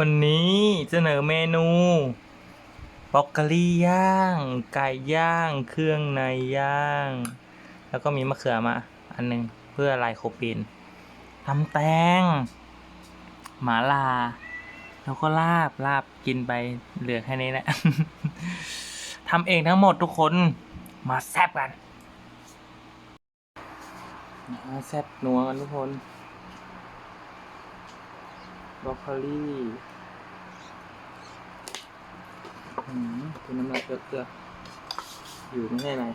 วันนี้เสนอเมนูบรอกโคลีย่าง ไก่ย่าง เครื่องในย่าง แล้วก็มีมะเขือมา อันหนึงเพื่อลายโคปีนตำแตง หมาลา แล้วก็ลาบลาบกินไปเหลือแค่นี้แหละทำเองทั้งหมดทุกคนมาแซบกันแซบนัวกันทุกคน บรอกโคลีอืมกินน้ำลายเกลือๆอยู่ไม่ใช่ไรบรอ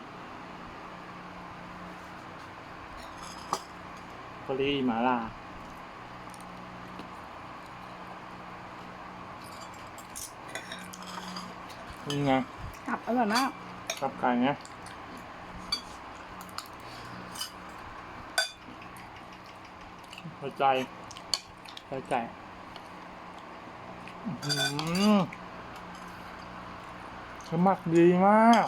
กโคลีหมาล่านี่ไงกลับอร่อยมากกับไก่ไงหัวใจหัวใจอื้อหือ สมัครดีมาก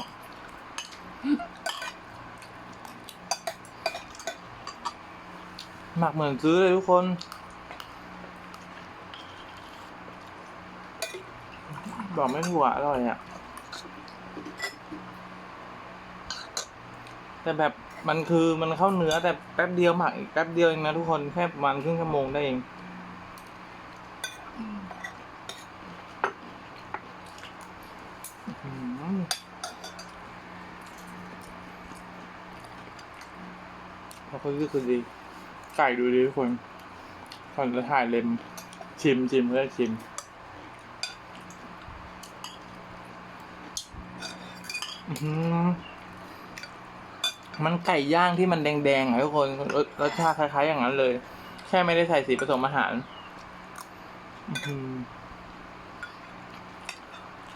หมักเหมือนซื้อเลยทุกคน บอกไม่ถูกอะอร่อยอะ แต่แบบมันคือมันเข้าเนื้อแต่แป๊บเดียวหมักอีกแป๊บเดียวเองนะทุกคน แค่ประมาณครึ่งชั่วโมงได้เองอื้อหือแล้วก็ คือดี ไก่ดูดีทุกคนก่อนจะถ่ายเล็ม ชิมชิมเพื่อชิม มันไก่ย่างที่มันแดงๆอะทุกคนรสรสชาติคล้ายๆอย่างนั้นเลย แค่ไม่ได้ใส่สีผสมอาหาร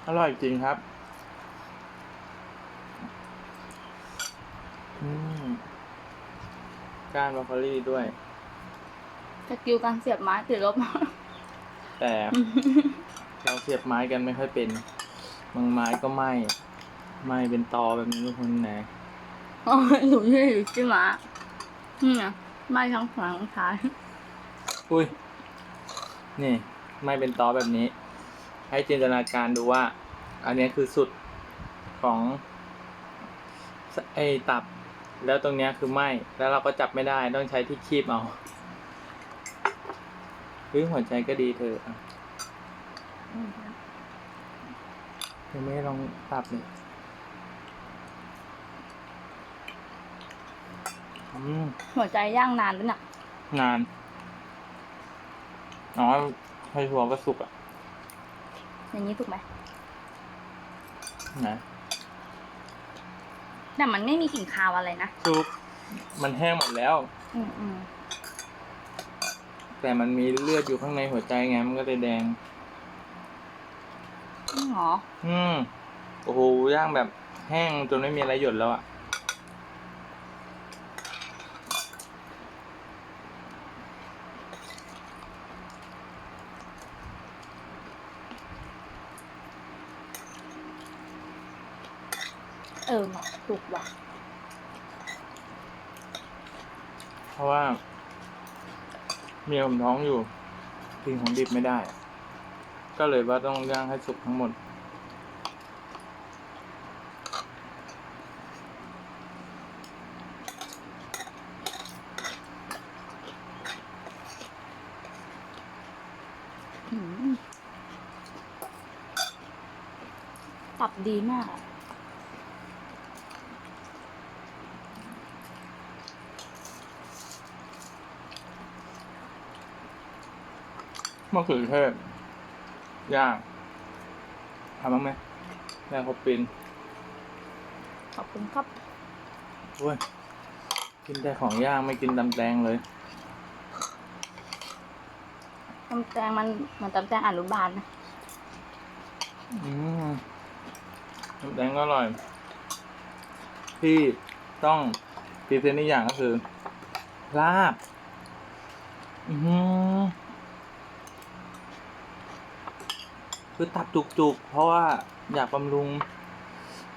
อร่อยจริงครับอืม ก้านบรอกโคลีด้วย สกิลการเสียบไม้ติดลบ แต่เราเสียบไม้กันไม่ค่อยเป็นบางไม้ก็ไหม้ไหม้เป็นตอแบบนี้ทุกคนนะโอ้ยอยู่ที่อยู่ที่หมานี่ไงไม้ทั้งขวาทั้งซ้าย อุ้ย นี่ไม่เป็นตอแบบนี้ ให้จินตนาการดูว่า อันนี้คือสุดของสไอตับ แล้วตรงเนี้ยคือไหมแล้วเราก็จับไม่ได้ต้องใช้ที่คีบเอาเฮ้ยหัวใจก็ดีเธออะยังไม่ได้ลองตับเลยอืมหัวใจย่างนานด้วยน่ะ นาน อ๋อให้หัวก็สุกอะ อย่างนี้ถูกไหมนะ แต่มันไม่มีกลิ่นคาวอะไรนะสุกมันแห้งหมดแล้ว อืมอืมแต่มันมีเลือดอยู่ข้างในหัวใจไงมันก็เลยแดง จริงเหรอ อืม โอ้โหย่างแบบแห้งจนไม่มีอะไรหยดแล้วอะ ออมาถูกว่ะเพราะว่า เมียผมท้องอยู่กินของดิบไม่ได้ ก็เลยว่าต้องย่างให้สุกทั้งหมดอืมตับดีมากอะ มะเขือเทศย่างทำบ้างไหมแม่ครบปินขอบคุณครับโอ้ยกินแต่ของย่างไม่กินตำแตงเลยตำแตงมันเหมือนตำแตงอนุบาลนะอืมตำแตงก็อร่อย ที่ต้องพรีเซนต์อีกอย่างก็คือลาบ อือหือ คือตับจุกๆ เพราะว่าอยากบำรุง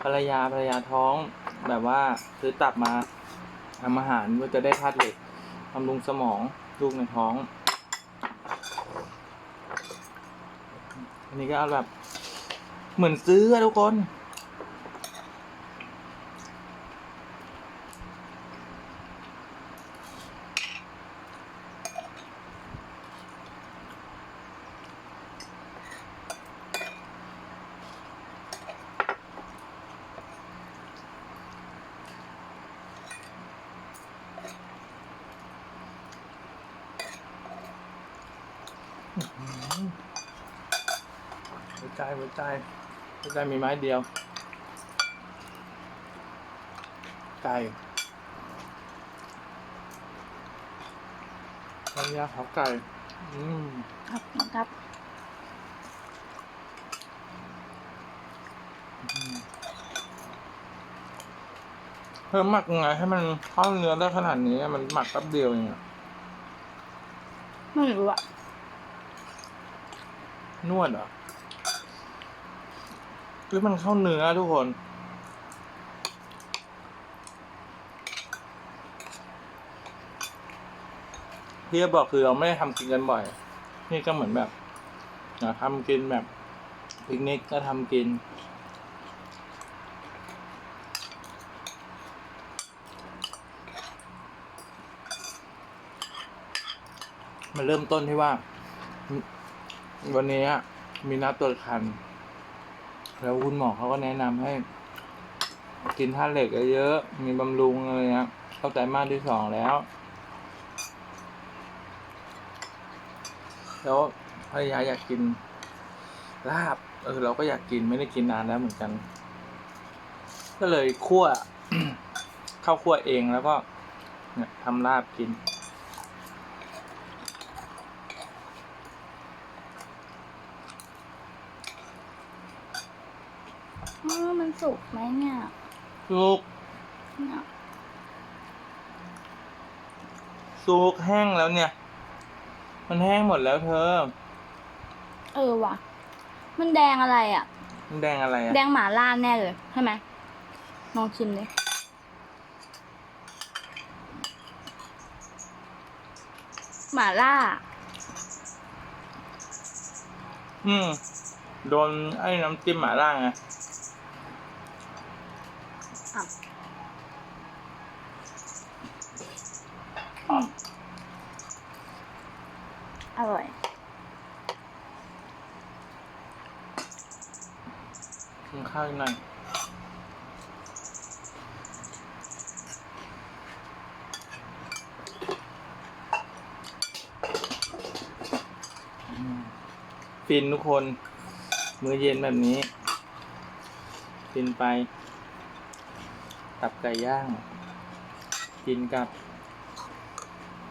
ภรรยาภรรยาท้องแบบว่าซื้อตับมาทำอาหารเพื่อจะได้ธาตุเหล็กบำรุงสมองลูกในท้อง อันนี้ก็เอาแบบ เหมือนซื้อทุกคน ใจหัวใจหัวใจมีไม้เดียว ไก่น้ำยาเผาไก่ อืมครับครับเพิ่มหมักยังไงให้มันเข้าเนื้อได้ขนาดนี้มันหมักแป๊บเดียวเองอะไม่รู้อะนวดเหรอ หรือมันเข้าเนื้อทุกคน ที่จะบอกคือเราไม่ได้ทำกินกันบ่อย นี่ก็เหมือนแบบทำกินแบบปิกนิกก็ทำกินมันเริ่มต้นที่ว่า วันนี้มีนัดตรวคัน แล้วคุณหมอเขาก็แนะนำให้ กินธาตุเหล็กเยอะๆมีบำรุงอะไรเงี้ยเข้าใจมากที่สองแล้ว แล้วภรรยาอยากกินลาบเออเราก็อยากกินไม่ได้กินนานแล้วเหมือนกัน ก็เลยคั่วข้าวคั่วเองแล้วก็เนี่ยทำลาบกิน เออมัน สุกไหมเนี่ยสุกเนี่ยสุกแห้งแล้วเนี่ย มันแห้งหมดแล้วเธอ เออว่ะ มันแดงอะไรอะมันแดงอะไรอะแดงหมาล่าแน่เลยใช่ไหมลองชิมดิหมาล่า อืม โดนไอ้น้ำจิ้มหม่าล่าไง อะ อร่อย กินข้าวอีกหน่อยอืม ฟินทุกคน มื้อเย็นแบบนี้ฟินไป ตับไก่ย่าง กินกับ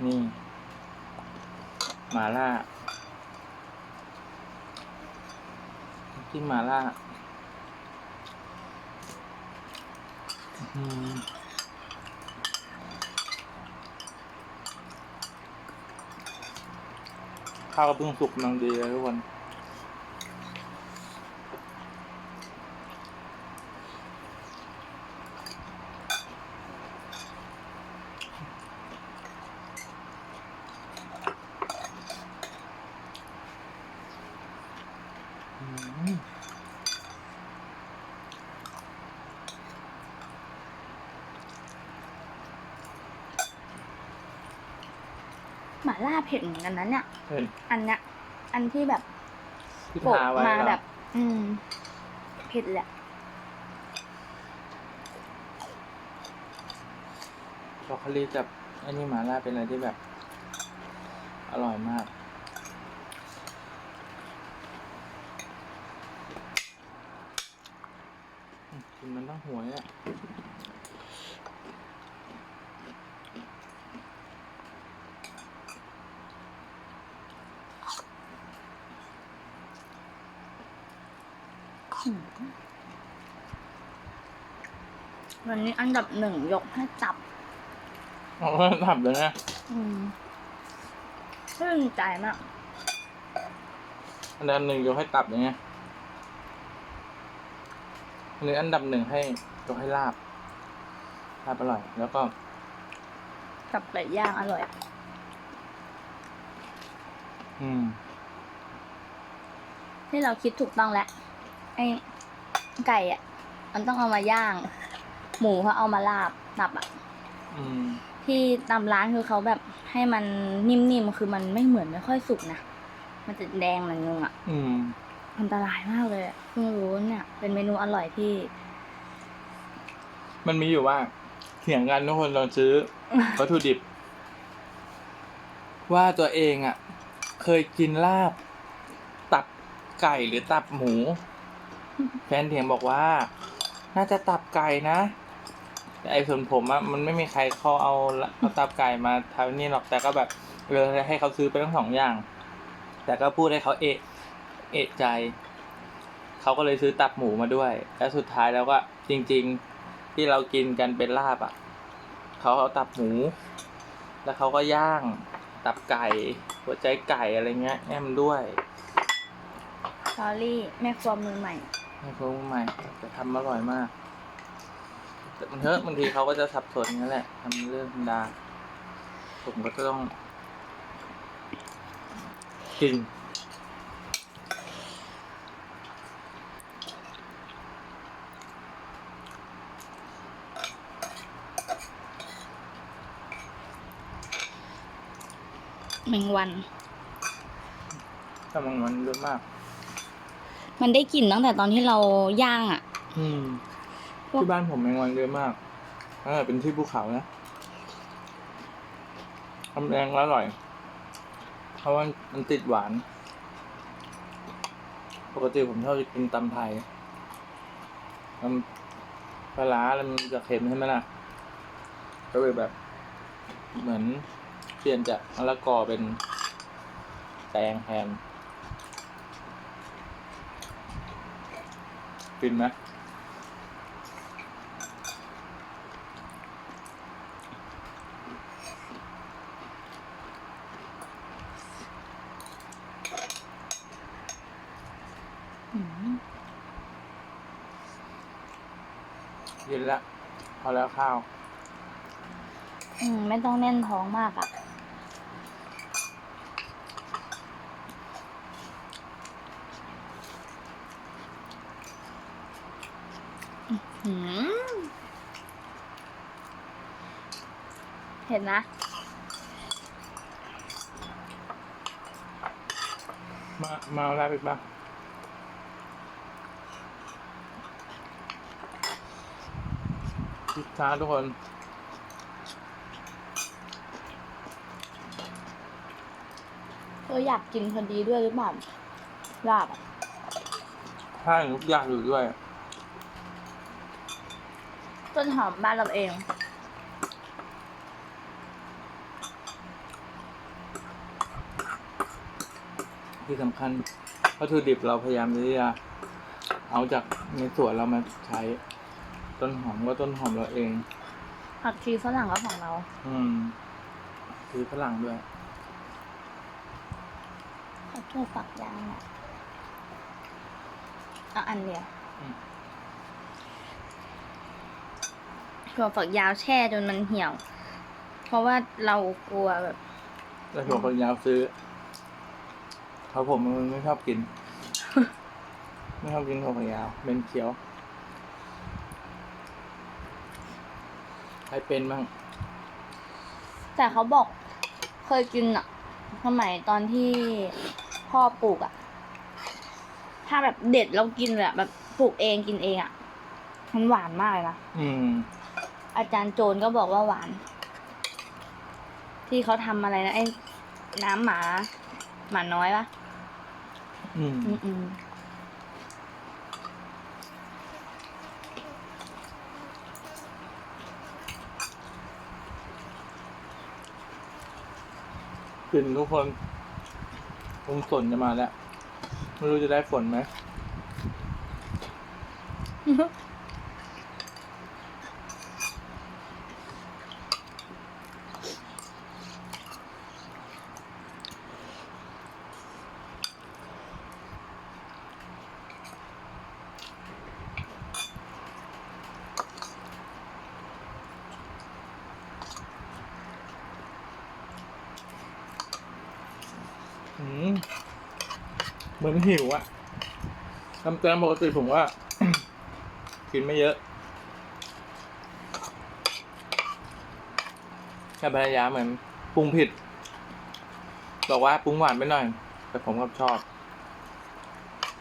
นี่หมาล่ากินหมาล่าข้าวก็เพิ่งสุกกำลังดีเลยทุกคน ล่าเผ็ดเหมือนกันนะเนี่ยเห็นอันเนี้ยอันที่แบบที่โปะทาไว้มาเหรอแบบ อืมเผ็ดแหละบรอกโคลีกับอันนี้หมาล่าเป็นอะไรที่แบบ อร่อยมาก กินมันต้องหวยอะวันนี้ อันดับหนึ่งยกให้จับเราก็ทำเลยนะอืมชื่นใจมากอันดับหนึ่งยกให้ตับอย่างเงี้ยหรืออันดับหนึ่งให้ยกให้ลาบลาบอร่อย แล้วก็กับไก่ย่างอร่อย อืมที่เราคิดถูกต้องแล้วไอ้ไก่อะมันต้องเอามาย่าง หมูเขาเอามาลาบตับอะอืมที่ตามร้านคือเขาแบบให้มันนิ่มๆคือมันไม่เหมือนไม่ค่อยสุกนะมันจะแดงหน่อยนึงอะอืมอันตรายมากเลยอะเพิ่งรู้เนี่ย เป็นเมนูอร่อยที่ มันมีอยู่ว่าเถียงกันทุกคนตอนซื้อ วัตถุดิบ ว่าตัวเองอะ เคยกินลาบ ตับไก่หรือตับหมู แฟนเถียงบอกว่า น่าจะตับไก่นะแต่ ไอ้ส่วนผมอะมันไม่มีใครเขาเอาละเอาตับไก่มาทำนี่หรอกแต่ก็แบบเลยให้เขาซื้อไปทั้งสองอย่าง แต่ก็พูดให้เขาเอะเอะใจเขาก็เลยซื้อตับหมูมาด้วย แล้วสุดท้ายแล้วก็จริง ๆที่เรากินกันเป็นลาบอะเขาเอาตับหมู แล้วเขาก็ย่างตับไก่หัวใจไก่อะไรเงี้ยแอมด้วยซอรี่แม่ครัวมือใหม่ให้เขาใหม่แต่ทำอร่อยมากแต่ มันเถอะบางทีเขาก็จะสับสนนั่นแหละทำเรื่องธรรมดาผมก็ต้องกินแมงวันแต่มันมันเยอะมาก มันได้กลิ่นตั้งแต่ตอนที่เราย่างอะ อืม พวก ที่บ้านผมแมงวันเยอะมากถ้าเป็นที่ภูเขานะทำแรงแล้วอร่อย เพราะว่ามันติดหวาน ปกติผมชอบจะกินตำไทยตำปลาร้าแล้วมันจะเค็มใช่ไหมล่ะ ก็เลยแบบ เหมือนเปลี่ยนจากมะละกอเป็นแตงแทนฟินไหม อืม เย็นละพ อแล้วข้าว อืม ไม่ต้องแน่นท้องมากอะ อืมเห็นนะมามาเอาอะไรไปบ้าง พิซซ่าทุกคน เธออยากกินพอดีด้วยหรือเปล่าลาบอะใช่ทุกอย่างอยู่ด้วย ต้นหอมบ้านเราเอง ที่สำคัญวัตถุดิบเราพยายามที่จะเอาจากในสวนเรามาใช้ ต้นหอมก็ต้นหอมเราเอง ผักชีฝรั่งก็ของเรา อืมซื้อฝรั่งด้วยขอโทษฝักยาวอะเอาอันเดียวอืมถั่วฝักยาวแช่จนมันเหี่ยว เพราะว่าเรากลัวแบบ แล้วถั่วฝักยาวซื้อเขาผมมันไม่ชอบกิน ไม่ชอบกินถั่วฝักยาวเป็นเขียว ใครเป็นบ้างแต่เขาบอกเคยกินอะสมัยตอนที่พ่อปลูกอะถ้าแบบเด็ดแล้วกินเลยอะแบบปลูกเองกินเองอะมันหวานมากเลยนะอืม อาจารย์โจนก็บอกว่าหวาน ที่เขาทำอะไรนะไอ้น้ำหมา หมาน้อยปะอืม อืมอื กลิ่นทุกคนลมฝนจะมาแล้ว ไม่รู้จะได้ฝนไหม อื มเหมือนหิวอะทำแตงปกติผมว่า กินไม่เยอะแค่ภรรยาเหมือนปรุงผิด บอกว่าปรุงหวานไปหน่อย แต่ผมก็ชอบ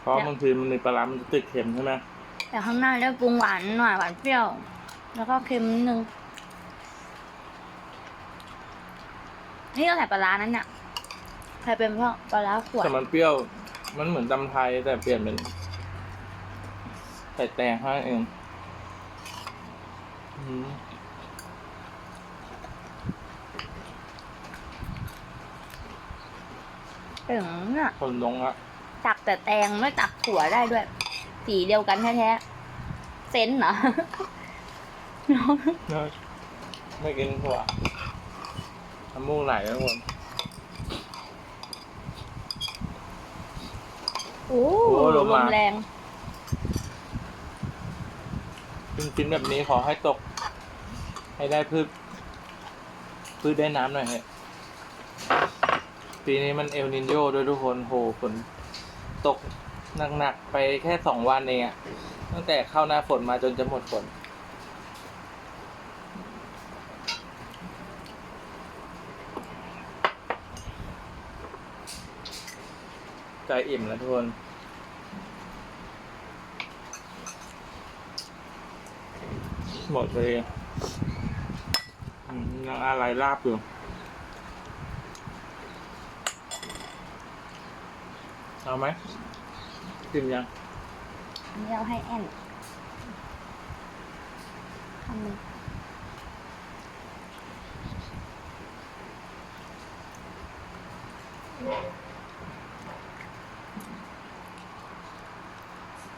เพราะบางทีมันในปลาร้ามันจะติดเค็มใช่ไหมแต่ข้างหน้าได้ปรุงหวานหน่อยหวานเปรี้ยว แล้วก็เค็มนิดนึงนี่ก็ใส่ปลาร้านั้นเนี่ยใครเป็นเพราะปลาร้าขวดแต่มันเปรี้ยว มันเหมือนตำไทยแต่เปลี่ยนเป็นใส่แตงให้เองอืมถึงเนี่ยคนลงละตักแต่แตงไม่ตักถั่วได้ด้วย สีเดียวกันแท้ๆ เซนส์เหรอ ไม่กินหัวน้ำมูกไหลแล้วคน โอ้โอ้ลมลมามแรงกินกินแบบนี้ขอให้ตก ให้ได้พืชพืชได้น้ำหน่อยฮะปีนี้มันเอลนินโยด้วยทุกคนโหฝนตกหนักๆไปแค่สองวันเองอะตั้งแต่เข้าหน้าฝนมาจนจะหมดฝน ใจอิ่มแล้วทุกคนหมดเลยยังอะไรลาบอยู่เอาไหมกินยัง เดี๋ยวให้แอนทำหนึ่ง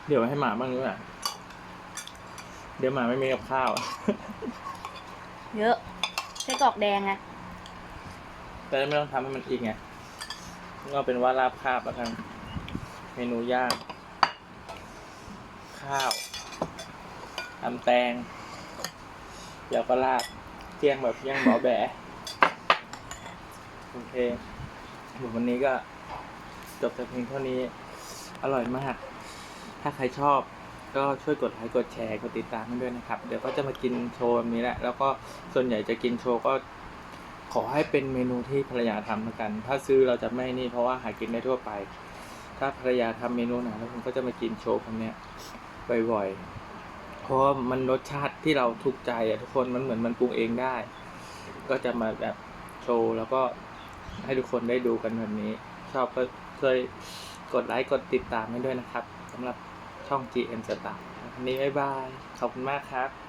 เดี๋ยวให้หมาบ้างดีกว่าเดี๋ยวหมาไม่มีกับข้าว เยอะไส้กรอกแดงไงแต่ไม่ต้องทำให้มันอีกไงก็เป็นว่าลาบคาบแล้วกันเมนูย่างข้าวทำแตงเดี๋ยวก็ลาบเที่ยงแบบเที่ยงหมอแบะโอเควันนี้ก็จบแต่เพียงเท่านี้ อร่อยมาก ถ้าใครชอบก็ช่วยกดไลค์กดแชร์กดติดตามให้ด้วยนะครับ เดี๋ยวก็จะมากินโชว์แบบนี้แหละ แล้วก็ส่วนใหญ่จะกินโชว์ก็ขอให้เป็นเมนูที่ภรรยาทำแล้วกัน ถ้าซื้อเราจะไม่นี่เพราะว่าหากินได้ทั่วไป ถ้าภรรยาทำเมนูไหนแล้วผมก็จะมากินโชว์คนเนี้ยบ่อยๆ เพราะว่ามันรสชาติที่เราถูกใจอะทุกคนมันเหมือนมันปรุงเองได้ ก็จะมาแบบโชว์แล้วก็ให้ทุกคนได้ดูกันแบบนี้ ชอบก็ช่วยกดไลค์กดติดตามให้ด้วยนะครับสำหรับ ช่อง GM Star วันนี้บ๊ายบาย ขอบคุณมากครับ